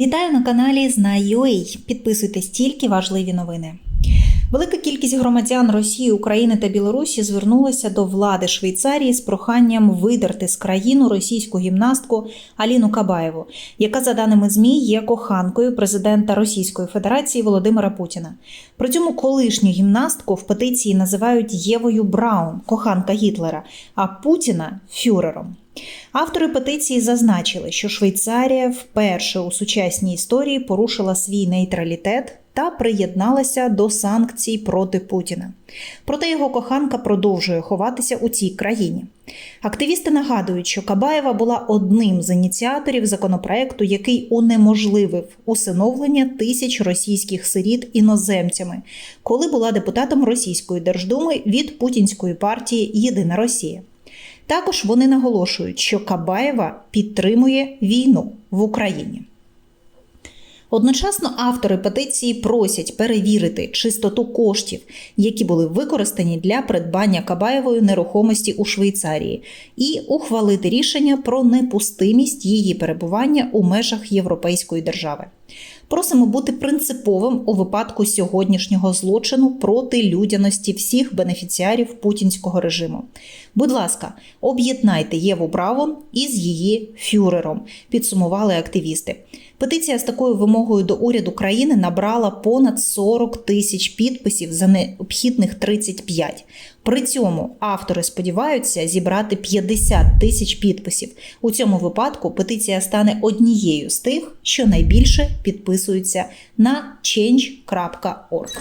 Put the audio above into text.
Вітаю на каналі Знай.ua. Підписуйтесь тільки важливі новини. Велика кількість громадян Росії, України та Білорусі звернулася до влади Швейцарії з проханням видерти з країну російську гімнастку Аліну Кабаєву, яка, за даними ЗМІ, є коханкою президента Російської Федерації Володимира Путіна. При цьому колишню гімнастку в петиції називають Євою Браун, коханка Гітлера, а Путіна фюрером. Автори петиції зазначили, що Швейцарія вперше у сучасній історії порушила свій нейтралітет та приєдналася до санкцій проти Путіна. Проте його коханка продовжує ховатися у цій країні. Активісти нагадують, що Кабаєва була одним з ініціаторів законопроекту, який унеможливив усиновлення тисяч російських сиріт іноземцями, коли була депутатом Російської Держдуми від путінської партії Єдина Росія. Також вони наголошують, що Кабаєва підтримує війну в Україні. Одночасно автори петиції просять перевірити чистоту коштів, які були використані для придбання Кабаєвої нерухомості у Швейцарії, і ухвалити рішення про непустимість її перебування у межах Європейської держави. Просимо бути принциповим у випадку сьогоднішнього злочину проти людяності всіх бенефіціарів путінського режиму. Будь ласка, об'єднайте Єву Браво із її фюрером, підсумували активісти. Петиція з такою вимогою до уряду країни набрала понад 40 тисяч підписів за необхідних 35. При цьому автори сподіваються зібрати 50 тисяч підписів. У цьому випадку петиція стане однією з тих, що найбільше підписуються на change.org.